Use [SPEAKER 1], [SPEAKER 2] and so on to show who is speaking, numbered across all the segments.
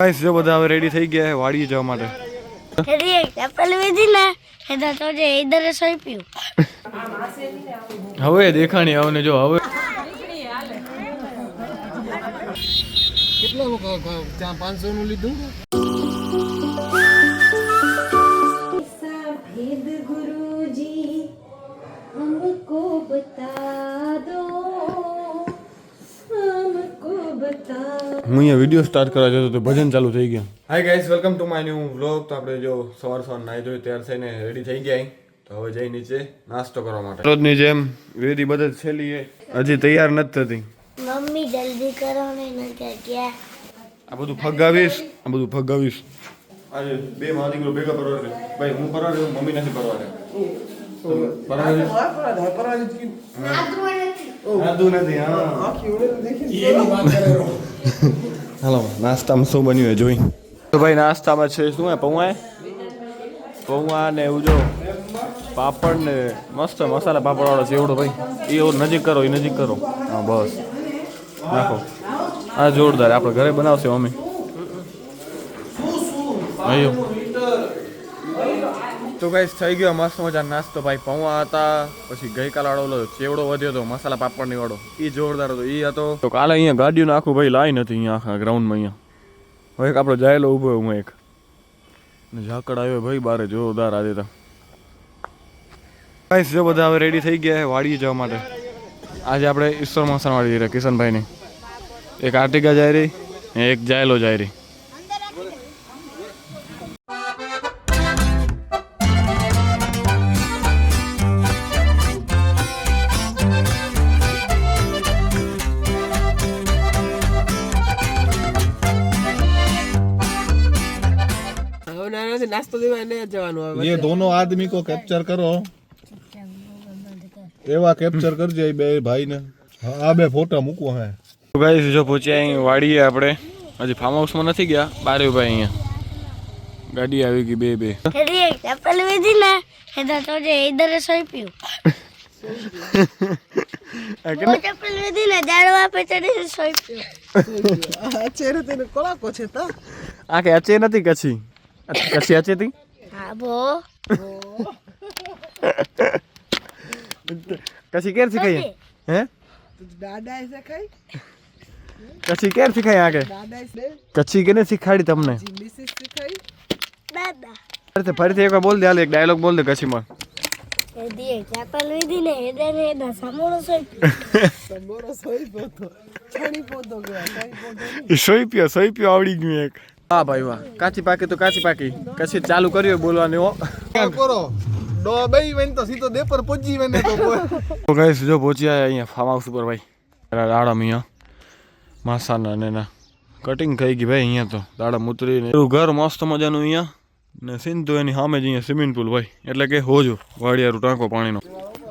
[SPEAKER 1] Guys જો બધા હવે રેડી થઈ ગયા છે વાડીએ જવા માટે.
[SPEAKER 2] રેડી ચપ્પલ વેધી ને હેદા તો જે ઈધર સોઈ પીયું
[SPEAKER 1] હવે દેખાણી આવને જો હવે.
[SPEAKER 3] ભેદ ગુરુજી હમકો બતા દો.
[SPEAKER 1] હું અહીંયા વીડિયો સ્ટાર્ટ કરવા જતો તો ભજન ચાલુ થઈ ગયા. Hi guys welcome to my new vlog તો આપણે જો સવાર સવાર નાઈ ધોઈ તૈયાર થઈને રેડી થઈ ગયા. તો હવે જઈ નીચે નાસ્તો કરવા માટે. રોજની જેમ વેદી બધા છેલ્લી હજી તૈયાર નથી થતી.
[SPEAKER 2] મમ્મી જલ્દી કરો ને ન કે
[SPEAKER 1] આ બધું ફગાવીશ આ બધું ફગાવીશ. આજે બે મારા દીકરો ભેગા પરવારે ભાઈ હું પરવારે મમ્મી નથી પરવારે પરવારે આદુ નથી હા. હાલો નાસ્તામાં શું બન્યું એ જોઈ. તો ભાઈ નાસ્તામાં છે શું હે પૌવા પૌવા ને એવું જો પાપડ ને મસ્ત મસાલા પાપડ વાળો ચેવડો ભાઈ. એ એવો નજીક કરો એ નજીક કરો. હા બસ. નાખો. આ જોરદાર આપણે ઘરે બનાવશે મમ્મી. અયો. તો ગાઈસ થઈ ગયો મસ્ત મજા નાસ્તો ભાઈ. પૌવા હતા, પછી ગઈકાલ વાળો ચેવડો વધ્યો હતો મસાલા પાપડની વાળો. એ જોરદાર હતો એ હતો. તો કાલે અહીંયા ગાડીનું આખું ભાઈ લાઈન નથી અહીંયા, આખા ગ્રાઉન્ડમાં અહીંયા. હવે એક આપણો જાયેલો ઊભો હું એક. ઝાકડ આવ્યો ભાઈ બારે, જોરદાર આજે તો. ગાઈસ જો બધા હવે રેડી થઈ ગયા છે વાડીએ જવા માટે. આજે આપણે ઈશ્વર મસાણ વાળી રહ્યા કિશનભાઈની. એક આર્ટિકા જાય રહી, એક જાયેલો જાય રહી.
[SPEAKER 4] આવે છે નાસ્તો દેવા એને જવાનું આવે
[SPEAKER 5] એ દોનો આદમી કો કેપ્ચર કરો. એવા કેપ્ચર કરજે બે ભાઈ ને આ બે ફોટા મૂકવા હે.
[SPEAKER 1] તો ગાઈસ જો પહોંચ્યા અહીં વાડીએ આપણે. હજી ફાર્મ હાઉસમાં નથી ગયા. બારે ભાઈ અહીંયા. ગાડી આવી ગઈ બે બે.
[SPEAKER 2] એપલ વેધી ના હેદા તો જે ઇધર સોઈ
[SPEAKER 4] આ
[SPEAKER 1] કે અચે નથી કછી કચ્છી અચે હતી
[SPEAKER 2] હા બો.
[SPEAKER 1] કચ્છી કેર શીખાઈ? હે?
[SPEAKER 4] દાદા છે ખાઈ
[SPEAKER 1] કચ્છી કેર શીખાઈ આ
[SPEAKER 4] દાદા છે
[SPEAKER 1] કચ્છી કેને શીખાડી તમને?
[SPEAKER 4] મિસિસ છે
[SPEAKER 2] દાદા.
[SPEAKER 1] ફરીથી ફરીથી એકવાર બોલ દે હાલ એક ડાયલોગ બોલ દે કચ્છીમાં
[SPEAKER 2] ને ને
[SPEAKER 4] સોઈ પોતો છણી પોતો ગયા છણી પોતો
[SPEAKER 1] સોઈ પ્યો સોઈ પીયો આવડી ગયું એક. હા ભાઈ વાહ. કાચી પાકી તો કાચી પાકી. કશી ચાલુ કર્યું બોલવાની હો.
[SPEAKER 5] કરો. ડો બેઈ વેન તો સીધો દે પર પહોંચી વેને તો
[SPEAKER 1] તો ગાઈસ જો પહોંચ્યા અહીંયા ફાર્મ હાઉસ ઉપર ભાઈ. દાડમ અહીંયા. માસાના ને ના કટિંગ થઈ ગઈ ભાઈ અહીંયા તો. દાડા ઉતરીને એવું ઘર મસ્ત મજાનું અહીંયા. ને સિંધુ એની સામે જ અહીંયા સ્વિમિંગ પુલ ભાઈ. એટલે કે હોજો વાડિયારું ટાંકો પાણીનો.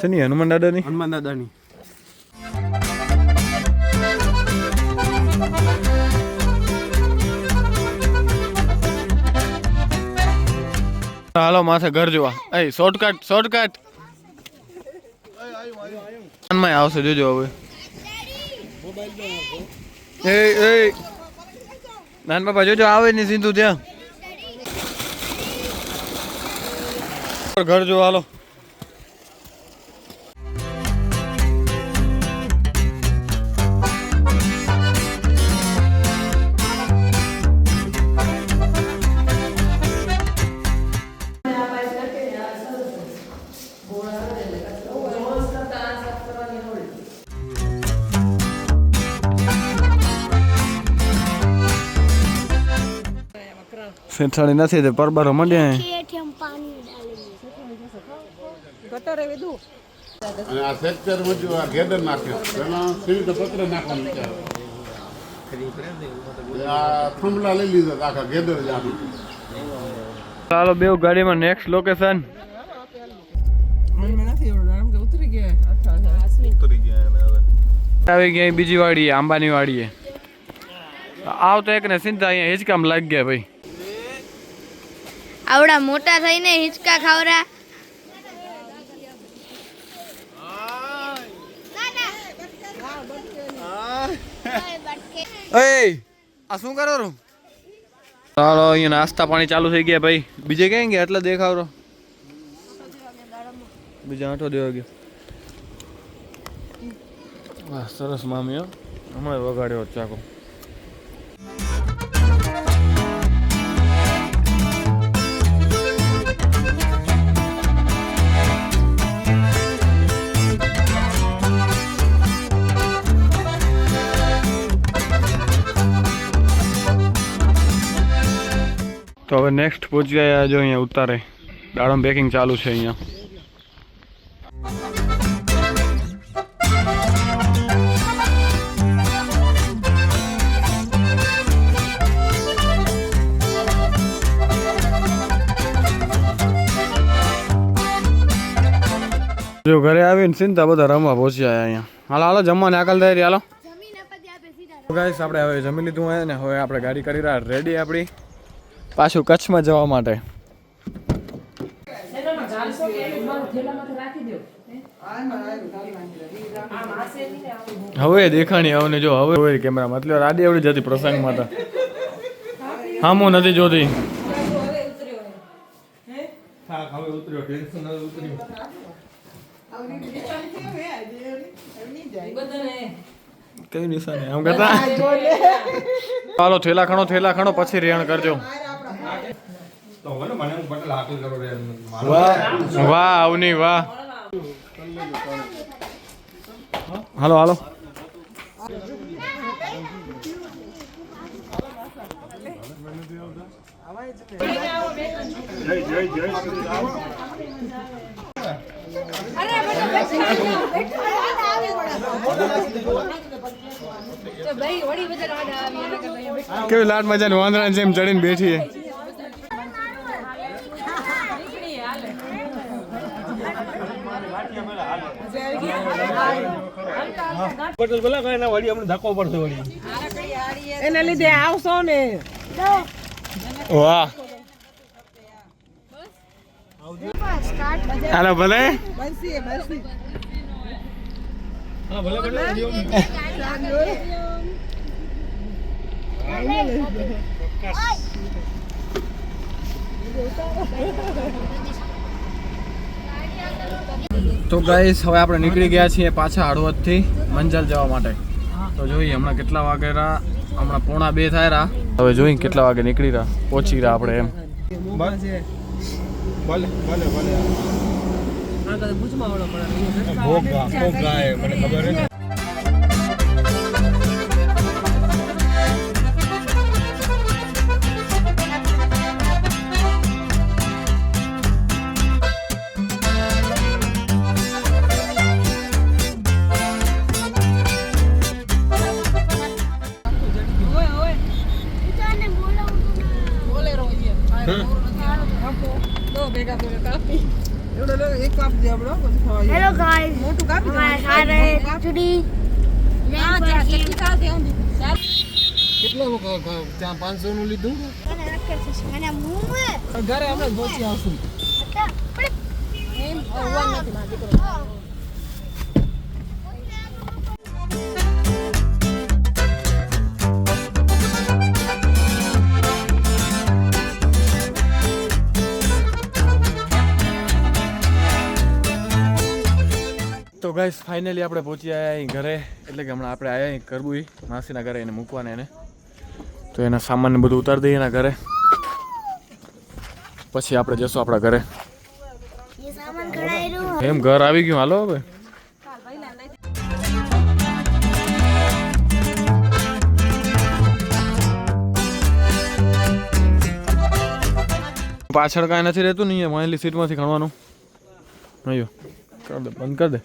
[SPEAKER 1] શેની હનુમાન દાદાની?
[SPEAKER 4] હનુમાન દાદાની.
[SPEAKER 1] હાલો, માથે ઘર જોવા. એ શોર્ટકટ શોર્ટકટમાં આવશે, જોજો હવે. એ એ. નાન બાપા, જોજો, આવે ને સિંધુ ત્યાં. ઘર જો હાલો. સેઠાણી નથી તે પરબારો મંડ્યા
[SPEAKER 2] એઠેમ પાણી ડાલી
[SPEAKER 4] ગટરે
[SPEAKER 6] અને આ ફ્રેક્ચર વધ્યું આ ઘેડર નાખ્યો. પેલા સીવીતો પત્ર નાખવાનું વિચાર. આ થંભલા લઈ લીધો આખા ઘેડર જ આમ.
[SPEAKER 1] ચાલો બે ગાડીમાં નેક્સ્ટ લોકેશન આવી ગયા બીજી વાડી આંબાની વાડીએ. આવતો એક ને સિંધા અહીંયા હિચકામ લાગી ગયા ભાઈ.
[SPEAKER 2] આવડા મોટા થઈને હિંચકા ખાવરા.
[SPEAKER 1] એ આ શું કરો છો ચાલો અહીંયા નાસ્તા પાણી ચાલુ થઈ ગયા ભાઈ. બીજે ક્યાં ગયા? એટલે દેખાવ બીજા આઠો દેવા ગયો સરસ મામી હો. હમણાં વગાડ્યો ચાકો. તો હવે નેક્સ્ટ પહોંચી ગયા જો અહીંયા ઉતારે. દાડમ પેકિંગ ચાલુ છે અહીંયા. જો ઘરે આવીને ચિંતા બધા રમવા પહોંચ્યા અહીંયા. હાલો હાલો જમવાને આકલ તૈયારી હાલો. ગાઈસ આપણે હવે જમી લીધું હોય ને હવે આપણે ગાડી કરી રહ્યા રેડી આપણી. પાછું કચ્છમાં જવા માટે. હવે દેખાણી આવને જો હવે હોય કેમેરામાં. એટલે રાડી આવડી જતી પ્રસંગમાં તો હામો નથી જોતી. કઈ નિશાની? આમ કહેતા? ચાલો થેલા ખણો થેલા ખણો પછી રેણ કરજો. વાહ. અવની વાહ. હાલો હાલો. કેવી લાટ મજાની વાંદરા જેમ ચડીને બેઠી છે
[SPEAKER 4] એના લીધે આવશો ને.
[SPEAKER 1] વાહ. હાલો ભલે. તો ગાઈસ હવે આપણે નીકળી ગયા છીએ પાછા હળવદથી મંજલ જવા માટે. તો જોઈએ હમણાં કેટલા વાગે રહ્યા? હમણાં પોણા બે થાય રહ્યા. હવે જોઈએ કેટલા વાગે નીકળી રહ્યા. પહોંચી રહ્યા આપણે એમ.
[SPEAKER 5] ભલે ભોગા ભોગા એ મને ખબર હે
[SPEAKER 4] ભેગા ભેગા
[SPEAKER 5] લીધું?
[SPEAKER 4] ઘરે આપણે પહોંચી આવશું.
[SPEAKER 1] એમ આવવા નથી દીકરો. ગાઈસ ફાઇનલી આપણે પહોંચ્યા અહીં ઘરે. એટલે કે હમણાં આપણે આવ્યા અહીં કરવું માસીના ઘરે એને મૂકવાને એને. તો એના સામાનને બધું ઉતારી દઈએ એના ઘરે. પછી આપણે જશું આપણા ઘરે. એમ ઘર આવી ગયું હાલો હવે. પાછળ કાંઈ નથી રહેતું નહીં મહેલી સીટમાંથી ખણવાનું નહીં કર દે બંધ કર દે.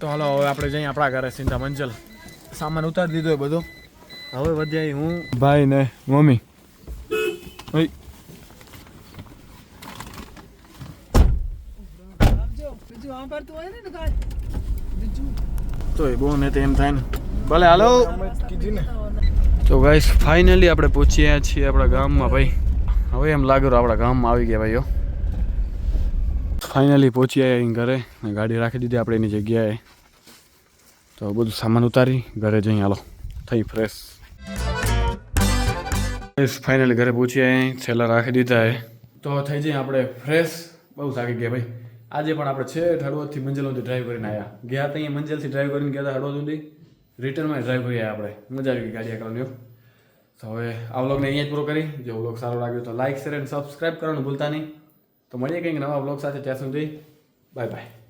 [SPEAKER 1] તો હાલો હવે આપણે જઈએ આપણા ઘરે સિંધા મંજલ. સામાન ઉતારી દીધો એ બધો. હવે વધ્યા હું. ભાઈ ને મમ્મી.
[SPEAKER 4] તો
[SPEAKER 1] એ બહુ ને એમ થાય ને. ભલે હાલો. તો ગાઈસ ફાઇનલી આપણે પહોંચ્યા છીએ આપણા ગામમાં ભાઈ. હવે એમ લાગ્યું આપણા ગામમાં આવી ગયા ભાઈઓ. ફાઇનલી પહોંચી આવ્યા અહીં ઘરે ગાડી રાખી દીધી આપણે એની જગ્યાએ. તો બધું સામાન ઉતારી ઘરે જઈ હાલો થઈ ફ્રેશ. ફ્રેશ ફાઇનલી ઘરે પહોંચી આવ્યા છેલ્લા રાખી દીધા હે તો થઈ જઈએ આપણે ફ્રેશ બહુ થાકી ગયા ભાઈ. આજે પણ આપણે છે હળવદથી મંજિલ સુધી ડ્રાઈવ કરીને આવ્યા ગયા ત્યાં મંજિલથી ડ્રાઈવ કરીને ગયા હતા હળવદ સુધી. રિટર્નમાં ડ્રાઈવ કરી આવ્યા આપણે. મજા આવી ગઈ ગાડી કરવાની તો હવે આ વ્લોગને અહીંયા જ પૂરો કરી. જો વ્લોગ સારો લાગ્યો તો લાઈક શેર એન્ડ સબસ્ક્રાઈબ કરવાનું ભૂલતા નહીં. તો મળીએ કંઈક નવા વ્લોગ સાથે. ત્યાં સુધી બાય બાય